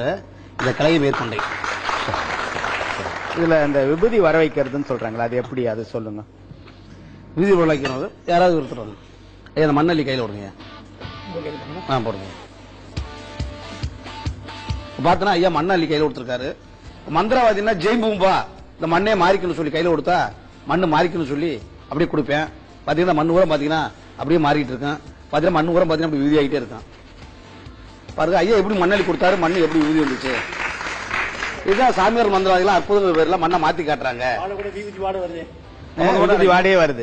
இந்த கலையை மேற்கொண்டேன். இதுல இந்த விபூதி வர வைக்கிறதுன்னு சொல்றாங்களா அது எப்படி? அது சொல்லுங்க. விதி விளைக்கிறது யாராவது ஒருத்தர் ஐயா அந்த மண்ணள்ளி கையில் விடுங்க ஆ போடுங்க. பார்த்தனா ஐயா மண்ணள்ளி கையில் கொடுத்துருக்காரு. மந்திரவாதினா ஜெய்பூம்பா இந்த மண்ணே மாறிக்கணும்னு சொல்லி கையில் கொடுத்தா மண்ணு மாறிக்கணும்னு சொல்லி அப்படியே கொடுப்பேன். பார்த்தீங்கன்னா மண் ஊரம் பார்த்தீங்கன்னா அப்படியே மாறிட்டு இருக்கேன். பார்த்தீங்கன்னா மண் ஊரம் பார்த்தீங்கன்னா அப்படி விதி ஆகிட்டே இருக்கான். பாருங்க ஐயா எப்படி மண்ணள்ளி கொடுத்தாரு மண்ணு எப்படி விதி வந்துச்சு? இதுதான் சாமியார் மந்திரவாதிகள் அற்புதங்கள் பேர்ல மண்ணை மாத்தி காட்டுறாங்க. விபூதி வாடையே வருது.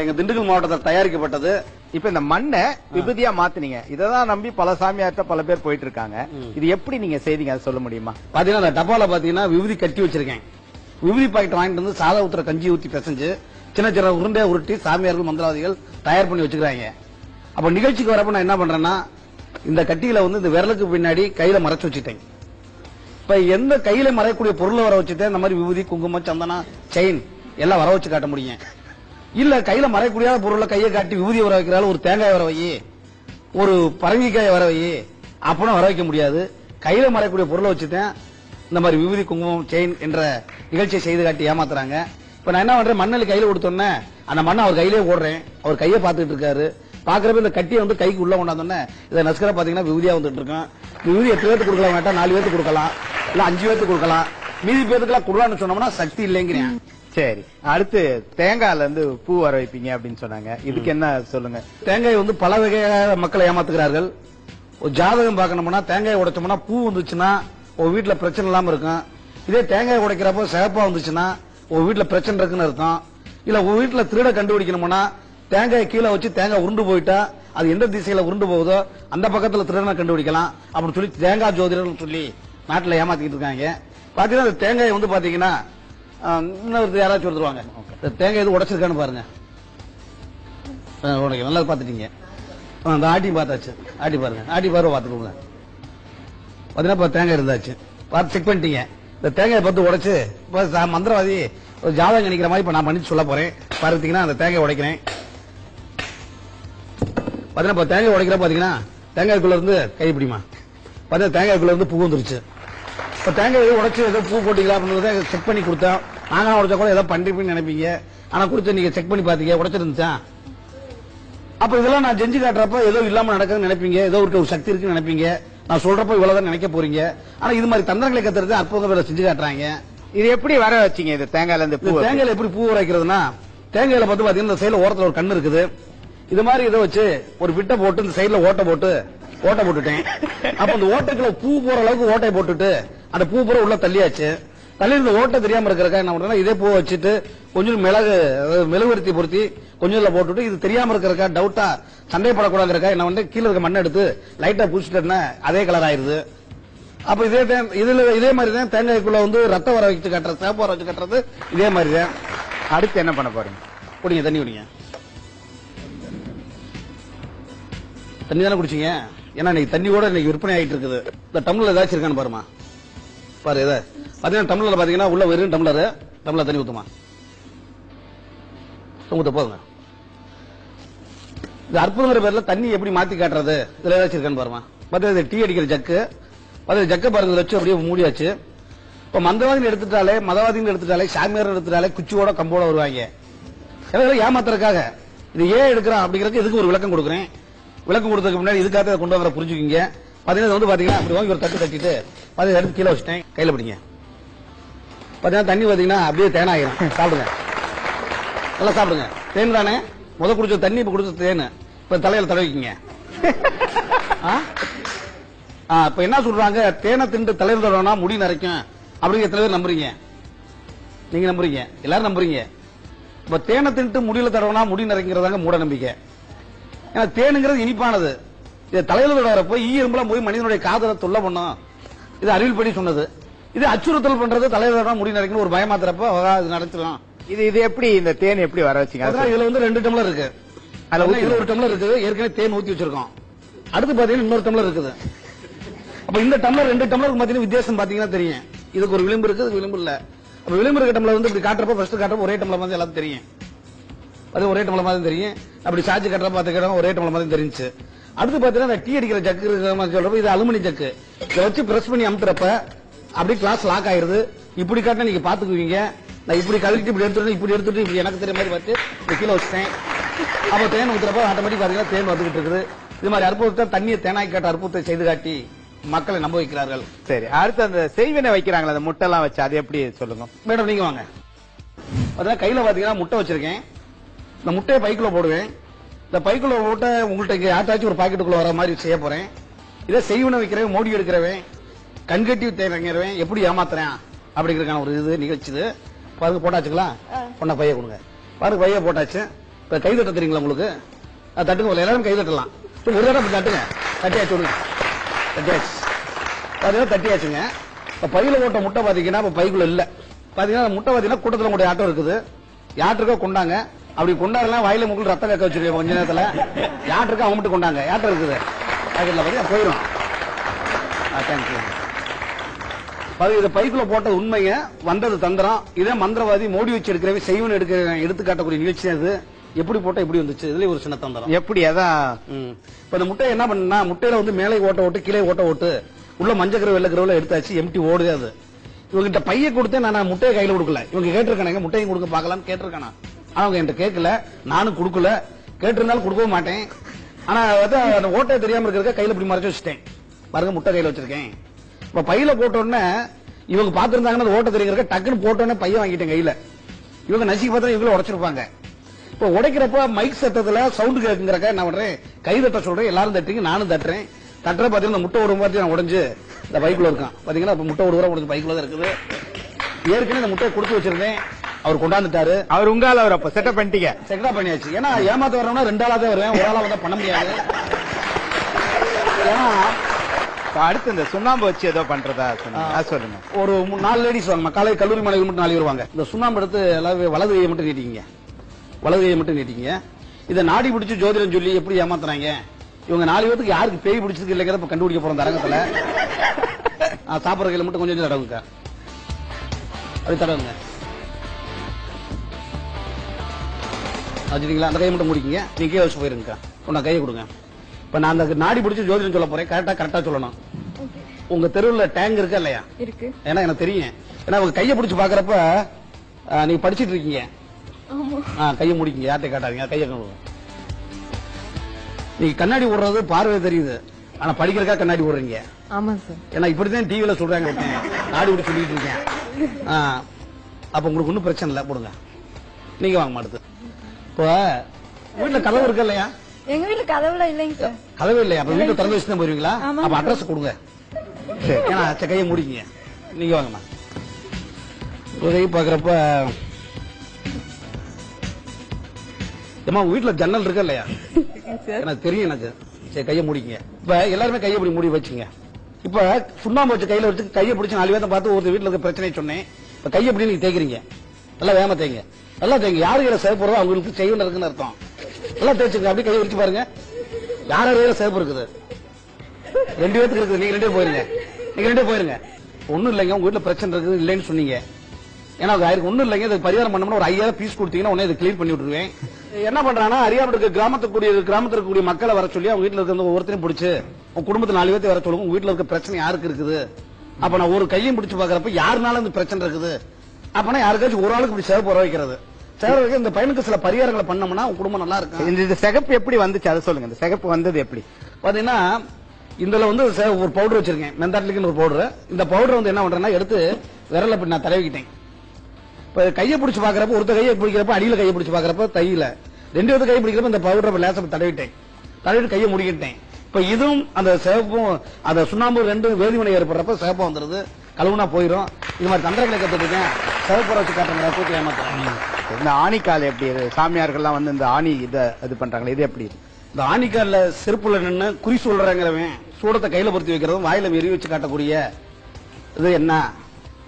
எங்க திண்டுக்கல் மாவட்டத்தில் தயாரிக்கப்பட்டது. இப்ப இந்த மண்ணை விபூதியா மாத்துனீங்க. இததான் நம்பி பல சாமியார்ட்ட பல பேர் போயிட்டு இருக்காங்க இது எப்படி நீங்க செய்தீங்க? அதை சொல்ல முடியுமா? பாத்தீங்கன்னா அந்த டப்பால பாத்தீங்கன்னா விபூதி கட்டி வச்சிருக்கேன். விபூதி பாக்கெட் வாங்கிட்டு வந்து சாதா ஊத்துற கஞ்சி ஊத்தி பிசைஞ்சு சின்ன சின்ன உருண்டையா உருட்டி சாமியார்கள் மந்திரவாதிகள் தயார் பண்ணி வச்சுக்கிறாங்க. அப்ப நிகழ்ச்சிக்கு வரப்ப நான் என்ன பண்றேன்னா இந்த கட்டியில வந்து இந்த விரலுக்கு பின்னாடி கையில மறைச்சு வச்சுட்டேன். இப்ப எந்த கையில மறையக்கூடிய பொருளை வர வச்சுட்டேன்? இந்த மாதிரி விபூதி குங்குமம் சந்தனம் செயின் எல்லாம் வர வச்சு காட்ட முடியும். இல்ல கையில மறையக்கூடிய பொருளை கையை காட்டி விபூதி வர வைக்கிறாள் ஒரு தேங்காய் வர வை ஒரு பரங்கிக்காய் வர வை அப்படின்னு வர வைக்க முடியாது. கையில மறையக்கூடிய பொருளை வச்சுட்டேன். இந்த மாதிரி விபூதி குங்குமம் செயின் என்ற நிகழ்ச்சியை செய்து காட்டி ஏமாத்துறாங்க. இப்ப நான் என்ன பண்றேன்? மண்ணில் கையில கொடுத்தோன்னே அந்த மண்ணை அவர் கையிலே ஓடுறேன் அவர் கையை பார்த்துட்டு இருக்காரு. பாக்குறப்ப இந்த கட்டியை வந்து கைக்கு உள்ள கொண்டாந்தோன்னே இதை நஸ்கரா பாத்தீங்கன்னா விபூதியா வந்துட்டு இருக்கேன். விபூதி எட்டு பேருக்கு கொடுக்கலாம் வேண்டாம் நாலு பேருக்கு கொடுக்கலாம் இல்ல அஞ்சு பேருக்கு கொடுக்கலாம். மீதி பேருக்குலாம் கொடுக்கலாம்னு சொன்னோம்னா சக்தி இல்லைங்கிறேன். சரி அடுத்து தேங்காய்ல இருந்து பூ வர வைப்பீங்க அப்படின்னு சொன்னாங்க. இதுக்கு என்ன சொல்லுங்க? தேங்காய் வந்து பல வகையாக மக்களை ஏமாத்துகிறார்கள். ஒரு ஜாதகம் பார்க்கணும்னா தேங்காய் உடைச்சோம்னா பூ வந்துச்சுன்னா ஒரு வீட்டுல பிரச்சனை இல்லாம இருக்கும். இதே தேங்காய் உடைக்கிறப்போ சிகப்பா வந்துச்சுன்னா ஒரு வீட்டுல பிரச்சனை இருக்குன்னு அர்த்தம். இல்ல ஒரு வீட்டுல திருட கண்டுபிடிக்கணும்னா தேங்காய் கீழே வச்சு தேங்காய் உருண்டு போயிட்டா அது எந்த திசையில உருண்டு போகுதோ அந்த பக்கத்துல திருடனை கண்டுபிடிக்கலாம். அப்படின்னு சொல்லி தேங்காய் ஜோதிடர்னு சொல்லி நாட்டுல ஏமாத்திக்கிட்டு இருக்காங்க. பாத்தீங்கன்னா இந்த தேங்காய் வந்து பாத்தீங்கன்னா இன்னொரு யாராச்சும் ஒருத்தருவாங்க இந்த தேங்காய் எது உடைச்சிருக்கான்னு பாருங்க. ஆ, உனக்கு நல்லா பார்த்துட்டீங்க அந்த ஆட்டி பார்த்தாச்சு. ஆட்டி பாருங்க. ஆட்டி பாருங்க பார்த்துக்கோங்க. பார்த்தீங்கன்னா இப்போ தேங்காய் இருந்தாச்சு. பார்த்து செக் பண்ணிட்டீங்க. இந்த தேங்காயை பார்த்து உடைச்சு இப்போ மந்திரவாதி ஒரு ஜாதகம் கணிக்கிற மாதிரி இப்போ நான் பண்ணி சொல்ல போறேன். பார்த்தீங்கன்னா அந்த தேங்காய் உடைக்கிறேன். பார்த்தீங்கன்னா இப்போ தேங்காய் உடைக்கிற பார்த்தீங்கன்னா தேங்காய்க்குள்ள இருந்து கை பிடிமா? பார்த்தா தேங்காய்க்குள்ள இருந்து பூ வந்துருச்சு. இப்போ தேங்காய் உடைச்சு ஏதோ பூ போட்டீங்களா அப்படின்றத செக் பண்ணி கொடுத்தோம் நாங்க உடைச்சா கூட ஏதோ பண்ணிருப்பீங்கன்னு நினைப்பீங்க. ஆனா கொடுத்து நீங்க செக் பண்ணி பாத்தீங்க உடைச்சிருந்துச்சா? அப்ப இதெல்லாம் நான் செஞ்சு காட்டுறப்ப ஏதோ இல்லாம நடக்குதுன்னு நினைப்பீங்க ஏதோ ஒரு ஒரு சக்தி இருக்குன்னு நினைப்பீங்க. நான் சொல்றப்ப இவ்வளவுதான் நினைக்க போறீங்க. ஆனா இது மாதிரி தந்திரங்களை கத்துறது அற்புதம் வேலை செஞ்சு காட்டுறாங்க. இது எப்படி வர வச்சீங்க இது தேங்காய்ல இருந்து தேங்காயில எப்படி பூ உரைக்கிறதுனா தேங்காயில பார்த்து பாத்தீங்கன்னா இந்த சைடுல ஓரத்துல ஒரு கண்ணு இருக்குது. இது மாதிரி இதை வச்சு ஒரு விட்டை போட்டு இந்த சைட்ல ஓட்டை போட்டு ஓட்டை போட்டுட்டேன். அப்ப இந்த ஓட்டைக்குள்ள பூ போற அளவுக்கு ஓட்டை போட்டுட்டு அந்த பூ பூரா உள்ள தள்ளியாச்சு. தள்ளி இந்த ஓட்டை தெரியாம இருக்கிறக்கா என்ன பண்றேன்னா இதே பூ வச்சுட்டு கொஞ்சம் மிளகு மெழுகுவர்த்தி பொருத்தி கொஞ்சம் இதுல போட்டுட்டு இது தெரியாம இருக்கிறக்கா டவுட்டா சண்டைப்படக்கூடாதுக்கா என்ன வந்து கீழே இருக்க மண்ணை எடுத்து லைட்டா பூச்சிட்டேன்னா அதே கலர் ஆயிருது. அப்ப இதே இதுல இதே மாதிரி தான் தேங்காய்க்குள்ள வந்து ரத்தம் வர வச்சு கட்டுறது சேப்பு வர வச்சு கட்டுறது இதே மாதிரி தான். அடுத்து என்ன பண்ண போறீங்க? குடிங்க தண்ணி குடிங்க. தண்ணி தானே குடிச்சீங்க? ஏன்னா இன்னைக்கு தண்ணி கூட இன்னைக்கு விற்பனை ஆகிட்டு இருக்குது. இந்த டம்ளர் ஏதாச்சும் இருக்கான்னு பாருமா பாரு இதை. பாத்தீங்கன்னா டம்ளர் பாத்தீங்கன்னா உள்ள வெறும் டம்ளர் டம்ளர் தண்ணி ஊத்துமா? ஊத்த போதுங்க. இந்த அற்புதங்கிற பேர்ல தண்ணி எப்படி மாத்தி காட்டுறது? இதுல ஏதாச்சும் இருக்கான்னு பாருமா பார்த்தா இது டீ அடிக்கிற ஜக்கு. பார்த்தா ஜக்க பாருங்க வச்சு அப்படியே மூடியாச்சு. இப்ப மந்தவாதின்னு எடுத்துட்டாலே மதவாதின்னு எடுத்துட்டாலே சாமியார் எடுத்துட்டாலே குச்சியோட கம்போட வருவாங்க. ஏமாத்துறதுக்காக. இது ஏன் எடுக்கிறான் அப்படிங்கிறதுக்கு இதுக்கு ஒரு விளக்கம் கொடுக்குறேன். விளக்கு கொடுத்ததுக்கு முன்னாடி இதுக்காக கொண்டு வர புரிஞ்சுக்கிங்க. பாத்தீங்கன்னா வந்து பாத்தீங்கன்னா அப்படி வாங்கி ஒரு தட்டு தட்டிட்டு பாத்தீங்கன்னா எடுத்து கீழே வச்சுட்டேன் கையில பிடிங்க. பாத்தீங்கன்னா தண்ணி பாத்தீங்கன்னா அப்படியே தேனாயிரும் சாப்பிடுங்க. நல்லா சாப்பிடுங்க. தேன் தானே? முத குடிச்ச தண்ணி இப்ப குடிச்ச தேன். இப்ப தலையில தடவிக்கிங்க ஆ? ஆ, இப்ப என்ன சொல்றாங்க? தேனை திண்டு தலையில தடவினா முடி நரைக்கும். அப்படிங்கிற எத்தனை பேர் நம்புறீங்க. நீங்க நம்புறீங்க. எல்லாரும் நம்புறீங்க. இப்ப தேனை திண்டு முடியல தடவைனா முடி நரைக்கிறதாங்க மூட நம்பிக்கை. ஏன்னா தேனுங்கிறது இனிப்பானது. இது தலையில தடவரப்போ ஈ எறும்புலாம் போய் மனிதனுடைய காதலை தொல்லை பண்ணும். இது அறிவியல் படி சொன்னது. இது அச்சுறுத்தல் பண்றது தலையில முடி நரைக்கணும் ஒரு பயமாத்துறப்ப ஆகா, இது நடத்திடும் இது இது எப்படி இந்த தேன் எப்படி வர வச்சீங்க? அது இதுல வந்து ரெண்டு டம்ளர் இருக்கு. அதுல இதுல ஒரு டம்ளர் இருக்குது. ஏற்கனவே தேன் ஊத்தி வச்சிருக்கோம். அடுத்து பாத்தீங்கன்னா இன்னொரு டம்ளர் இருக்குது. அப்ப இந்த டம்ளர் ரெண்டு டம்ளருக்கு பாத்தீங்கன்னா வித்தியாசம் பாத்தீங்கன்னா தெரியும். இதுக்கு ஒரு விளிம்பு இருக்கு இதுக்கு விளிம்பு இல்ல. அப்ப விளிம்பு இருக்க டம்ளர் வந்து இப்படி காட்டுறப்ப ஃபர்ஸ்ட் காட்டுறப்ப ஒரே டம்ளர் மாதிரி எல்லாத்துக்கும் தெரியும். அது ஒரே டம்ளர் மாதிரி தெரியும். அப்படி சார்ஜ் கட்டுறப்ப பாத்துக்கிட்டோம் ஒரே டம்ளர் மாதிரி தெரிஞ்சுச்சு. அடுத்து பாத்தீங்கன்னா இந்த டீ அடிக்கிற ஜக்கு சொல்றப்ப இது அலுமினி ஜக்கு இதை வச்சு பிரஸ் பண்ணி அமுத்துறப்ப அப்படியே கிளாஸ் லாக் ஆயிருது இப்படி காட்டினா நீங்க பாத்துக்குவீங்க நான் இப்படி கழுவிட்டு இப்படி எடுத்துட்டு இப்படி எடுத்துட்டு இப்படி எனக்கு தெரிய மாதிரி பார்த்து கீழே வச்சிட்டேன். அப்ப தேன் ஊத்துறப்ப ஆட்டோமேட்டிக் பாத்தீங்கன்னா தேன் வந்துகிட்டு இருக்குது. இது மாதிரி அற்புதத்தை தண்ணியை தேனாய் காட்ட அற்புதத்தை செய்து காட்டி மக்களை நம்ப வைக்கிறார்கள். சரி அடுத்து அந்த செய்வினை வைக்கிறாங்களே அந்த முட்டை எல்லாம் வச்சு அது எப்படி சொல்லுங்க? மேடம் நீங்க வாங்க. அதான் கையில பாத்தீங்கன்னா முட்டை வச்சிருக்கேன். இந்த முட்டையை பைக்குள்ள போடுவேன். இந்த பைக்குள்ள போட்ட உங்கள்ட்ட இங்க யார்ட்டாச்சும் ஒரு பாக்கெட்டுக்குள்ள வர மாதிரி செய்ய போறேன். இதை செய்வன வைக்கிறவன் மோடி எடுக்கிறவன் கண்கட்டி தேங்கிறவன் எப்படி ஏமாத்துறேன் அப்படிங்கிறதுக்கான ஒரு இது நிகழ்ச்சி இது பாருங்க போட்டாச்சுங்களா? பொண்ண பைய கொடுங்க. பாருங்க பைய போட்டாச்சு. இப்ப கை தட்ட தெரியுங்களா உங்களுக்கு? அது தட்டுங்க எல்லாரும் கை தட்டலாம். ஒரு தடவை தட்டுங்க. தட்டியாச்சு விடுங்க. தட்டியாச்சு. பாத்தீங்கன்னா தட்டியாச்சுங்க. இப்ப பையில போட்ட முட்டை பாத்தீங்கன்னா இப்ப பைக்குள்ள இல்ல. பாத்தீங்கன்னா அந்த முட்டை பாத்தீங்கன்னா கூட்டத்துல உங்களுடைய ஆட்டம் இருக்குது. யார்ட்டுக்கோ கொண்டாங்க. அப்படி கொண்டாடலாம் வாயில முக்குள் ரத்தம் கேட்க வச்சிருக்கேன் கொஞ்ச நேரத்துல. அவங்க மட்டும் கொண்டாங்க. யார்ட்ட இருக்குது? பாக்கெட்ல பாத்தீங்கன்னா போயிடும் தேங்க்யூ இது பைக்குள்ள போட்டது உண்மைங்க. வந்தது தந்திரம். இதே மந்திரவாதி மோடி வச்சு எடுக்கிறவே செய்வன் எடுக்கிற எடுத்து காட்டக்கூடிய நிகழ்ச்சி அது எப்படி போட்டா எப்படி வந்துச்சு? இதுல ஒரு சின்ன தந்திரம். எப்படி? அதான். இப்ப இந்த முட்டையை என்ன பண்ணா முட்டையில வந்து மேலே ஓட்ட ஓட்டு கீழே ஓட்ட ஓட்டு உள்ள மஞ்சக்கரை வெள்ளக்கரவுல எடுத்தாச்சு எம்டி ஓடுது அது. இவங்கிட்ட பைய கொடுத்தே நான் முட்டையை கையில கொடுக்கல. இவங்க கேட்டிருக்கானுங்க முட்டையும் கொடுக்க பார்க்கலாம்னு கேட்டிருக்கானா? அவங்க என்கிட்ட கேட்கல நானும் கொடுக்கல. கேட்டிருந்தாலும் கொடுக்கவும் மாட்டேன். ஆனா வந்து அந்த ஓட்டை தெரியாம இருக்கிறதுக்கு கையில இப்படி மறைச்சு வச்சுட்டேன். பாருங்க முட்டை கையில வச்சிருக்கேன். இப்ப பையில போட்டோடனே இவங்க பாத்துருந்தாங்கன்னா ஓட்ட தெரியுங்க டக்குன்னு போட்டோன்னே பையன் வாங்கிட்டேன் கையில. இவங்க நசிக்கு பார்த்தா இவங்களும் உடைச்சிருப்பாங்க. இப்ப உடைக்கிறப்ப மைக் சத்தத்துல சவுண்ட் கேக்குங்கிறக்க என்ன பண்றேன் கை தட்ட சொல்றேன் எல்லாரும் தட்டுங்க நானும் தட்டுறேன். தட்டுற பாத்தீங்கன்னா இந்த முட்டை ஒரு பார்த்து நான் உடஞ்சு இந்த பைக்குள்ள இருக்கான். பாத்தீங்கன்னா முட்டை ஒரு உடஞ்சு உடைஞ்சு பைக்குள்ள தான் இருக்குது. ஏற்கனவே இந்த முட்டையை கொடுத்து வச்சிருந்தேன். அவர் கொண்டாந்துட்டாரு. அவர் உங்கால அவர் அப்ப செட்டப் பண்ணிட்டீங்க. செக்டா பண்ணியாச்சு. ஏன்னா ஏமாத்த வரவனா ரெண்டு ஆளா தான் வருவேன். ஒரு ஆளா வந்தா பண்ண முடியாது. ஏன்னா அடுத்து இந்த சுண்ணாம்பு வச்சு ஏதோ பண்றதா அது சொல்லுங்க. ஒரு நாலு லேடிஸ் வாங்க காலை கல்லூரி மாணவிகள் மட்டும் நாலு வருவாங்க இந்த சுண்ணாம்பு எடுத்து எல்லாரும் வலது கையை மட்டும் நீட்டிங்க வலது கையை மட்டும் நீட்டிங்க இதை நாடி பிடிச்சு ஜோதிடம் சொல்லி எப்படி ஏமாத்துறாங்க? இவங்க நாலு பேருக்கு யாருக்கு பேய் பிடிச்சிருக்கு இல்லைங்கிறத இப்ப கண்டுபிடிக்க போறோம் அரங்கத்துல. சாப்பிடுற கையில மட்டும் கொஞ்சம் கொஞ்சம் தடவுங்க. அப்படி தடவுங்க. வச்சுட்டீங்களா அந்த கையை மட்டும் முடிக்கிங்க. நீங்க கீழே வச்சு போயிருங்க உன்ன கையை கொடுங்க. இப்ப நான் அந்த நாடி பிடிச்சு ஜோதிடம் சொல்ல போறேன். கரெக்டா கரெக்டா சொல்லணும். உங்க தெருவுல டேங்க் இருக்கா இல்லையா? இருக்கு. ஏன்னா எனக்கு தெரியும். ஏன்னா உங்க கையை பிடிச்சு பாக்குறப்ப நீங்க படிச்சிட்டு இருக்கீங்க. கையை முடிக்கீங்க. யார்கிட்ட காட்டாதீங்க. கையை நீங்க கண்ணாடி விடுறது பார்வை தெரியுது. ஆனா படிக்கிறக்கா கண்ணாடி விடுறீங்க ஆமா சார் ஏன்னா இப்படிதான் டிவில சொல்றாங்க. நாடி விட்டு சொல்லிட்டு இருக்கேன் அப்ப உங்களுக்கு ஒண்ணும் பிரச்சனை இல்லை. போடுங்க. நீங்க வாங்க மாட்டுது இப்போ? வீட்டுல கதவு இருக்கு இல்லையா? எங்க வீட்ல கதவுல இல்லைங்க சார். கதவு இல்லையா? அப்ப வீட்டுல திறந்து வச்சு தான் போயிருவீங்களா. அப்ப அட்ரஸ் கொடுங்க. சரி ஏன்னா கையை முடிக்கீங்க. நீங்க வாங்கம்மா. உதவி பாக்குறப்ப ஏமா வீட்டுல ஜன்னல் இருக்கா இல்லையா? எனக்கு தெரியும் எனக்கு சரி கையை முடிக்கீங்க. இப்ப எல்லாருமே கையை இப்படி மூடி வச்சுங்க. இப்ப சுண்ணாம்பு வச்சு கையில வச்சு கையை பிடிச்சு நாலு பேர்த்த பார்த்து ஒரு வீட்டுல இருக்க பிரச்சனையை சொன்னேன். இப்ப கையை எப்படி நீங்க தேய்க்கிறீங்க. நல்லா வேகமா தேய்ங்க. நல்லா தேங்க யாரு கையில சேவ் போறதோ அவங்களுக்கு செய்யணும் இருக்குன்னு அர்த்தம். நல்லா தேய்ச்சுங்க அப்படியே கையை விரிச்சு பாருங்க. யார கையில சேவ் இருக்குது? ரெண்டு பேருக்கு இருக்குது. நீங்க ரெண்டே போயிருங்க. நீங்க ரெண்டே போயிருங்க. ஒண்ணும் இல்லைங்க. உங்க வீட்டுல பிரச்சனை இருக்குது. இல்லைன்னு சொன்னீங்க. ஏன்னா அது ஒண்ணும் இல்லைங்க. இது பரிகாரம் பண்ணோம்னா ஒரு ஐயாயிரம் பீஸ் கொடுத்தீங்கன்னா உடனே இதை கிளீன் பண்ணி விட்டுருவேன். என்ன பண்றாங்கன்னா அறியாமல் இருக்க கிராமத்துக்கு கூடிய கிராமத்துல இருக்கக்கூடிய மக்களை வர சொல்லி அவங்க வீட்டுல இருக்க ஒவ்வொருத்தரையும் பிடிச்சு உங்க குடும்பத்து நாலு பேர்த்தையும் வர சொல்லுங்க. உங்க வீட்டுல இருக்க பிரச்சனை யாருக்கு இருக்குது? அப்ப நான் ஒரு கையும் பிடிச்சு பாக்குறப்ப யாருனால இந்த பிரச்சனை இருக்குது? அப்பனா யாருக்காச்சும் ஒரு ஆளுக்கு இப்படி சேவை போற வைக்கிறது. சேவை இந்த பையனுக்கு சில பரிகாரங்களை பண்ணோம்னா உங்க குடும்பம் நல்லா இருக்கும் இந்த சிகப்பு எப்படி வந்துச்சு? அதை சொல்லுங்க. இந்த சிகப்பு வந்தது எப்படி? பாத்தீங்கன்னா இதுல வந்து ஒரு பவுடர் வச்சிருக்கேன். மெந்தாட்லிக்குன்னு ஒரு பவுடர் இந்த பவுடர் வந்து என்ன பண்றேன்னா எடுத்து விரல இப்படி நான் தடவிக்கிட்டேன். இப்ப கையை பிடிச்சு பாக்குறப்ப ஒருத்த கையை பிடிக்கிறப்ப அடியில கையை பிடிச்சு பாக்குறப்ப தையில. ரெண்டு பேர்த்த கை பிடிக்கிறப்ப இந்த பவுடர் லேசா தடவிட்டேன். தடவிட்டு கையை முடிக்கிட்டேன் இப்ப இதுவும் அந்த சிவப்பும் அந்த சுண்ணாம்பு ரெண்டு வேதிவினை ஏற்படுறப்ப சிவப்பா வந்துருது. கழுவுனா போயிடும் இது மாதிரி தந்திரங்களை கத்துட்டு இருக்கேன் சிவப்புற வச்சு காட்டுங்கிற கூட்டி ஏமாத்துறேன் இந்த ஆணிக்கால் எப்படி சாமியார்கள்லாம் வந்து இந்த ஆணி இத இது பண்றாங்களே இது எப்படி இந்த ஆணிக்கால்ல செருப்புல நின்னு குறி சொல்றேங்கிறவன் சூடத்தை கையில பொருத்தி வைக்கிறதும் வாயில எரி வச்சு காட்டக்கூடிய இது என்ன?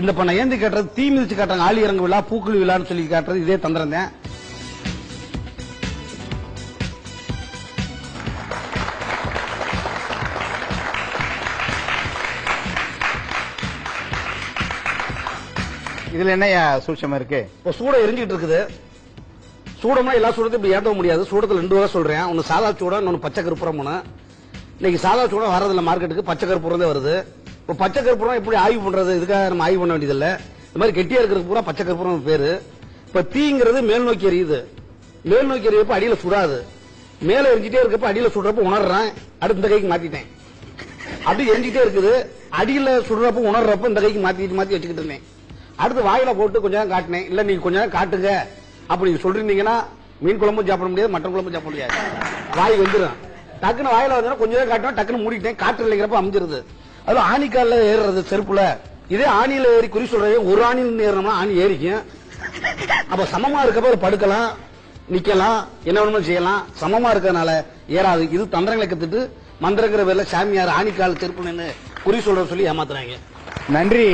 இந்த பண்ண ஏந்தி காட்டுறது தீ மிதிச்சு காட்டுறாங்க. ஆளி இறங்கு விழா பூக்குழி விழான்னு சொல்லி காட்டுறது இதே தந்திரம் இதுல என்னையா சூட்சமா இருக்கு? இப்போ சூட எரிஞ்சிட்டு இருக்குது. சூடம்னா எல்லா சூடத்தையும் இப்படி ஏற்ற முடியாது. சூடத்தில் ரெண்டு வகை சொல்றேன். ஒன்னு சாதா சூடம் இன்னொன்று பச்சை கருப்புறம் ஒன்று இன்னைக்கு சாதா சூடம் வர்றதில்ல மார்க்கெட்டுக்கு. பச்சை கருப்பூரம் தான் வருது. இப்போ பச்சை கருப்பூரம் எப்படி ஆய்வு பண்றது? இதுக்காக நம்ம ஆய்வு பண்ண வேண்டியதில்லை. இந்த மாதிரி கெட்டியா இருக்கிறது பூரா பச்சை கருப்பூரம் பேரு. இப்போ தீங்கிறது மேல் நோக்கி எரியுது. மேல் நோக்கி எறியப்ப அடியில் சுடாது. மேல எரிஞ்சிட்டே இருக்கப்ப அடியில் சுடுறப்ப உணர்றேன். அடுத்த இந்த கைக்கு மாத்திட்டேன். அப்படி எரிஞ்சிட்டே இருக்குது. அடியில் சுடுறப்ப உணர்றப்ப இந்த கைக்கு மாத்தி மாத்தி வச்சுக்கிட்டு இருந்தேன். அடுத்து வாயில போட்டு கொஞ்ச நேரம் காட்டினேன். இல்ல நீங்க கொஞ்ச நேரம் காட்டுங்க. அப்படி நீங்க சொல்றீங்கன்னா மீன் குழம்பும் சாப்பிட முடியாது மட்டன் குழம்பும் சாப்பிட முடியாது. வாய் வந்துடும் டக்குன்னு வாயில வந்தா கொஞ்ச நேரம் காட்டினா டக்குன்னு மூடிட்டேன் காற்று இல்லைங்கிறப்ப அமைஞ்சிருது. அது ஆணிக்கால ஏறுறது செருப்புல. இதே ஆணியில ஏறி குறி சொல்றது ஒரு ஆணியில் ஏறணும்னா ஆணி ஏறிக்கும். அப்ப சமமா இருக்கப்ப படுக்கலாம் நிக்கலாம் என்ன வேணுமோ செய்யலாம். சமமா இருக்கிறதுனால ஏறாது. இது தந்திரங்களை கத்துட்டு மந்திரங்கிற பேர்ல சாமியார் ஆணிக்கால் திருப்பணுன்னு குறி சொல்ற சொல்லி ஏமாத்துறாங்க. நன்றி.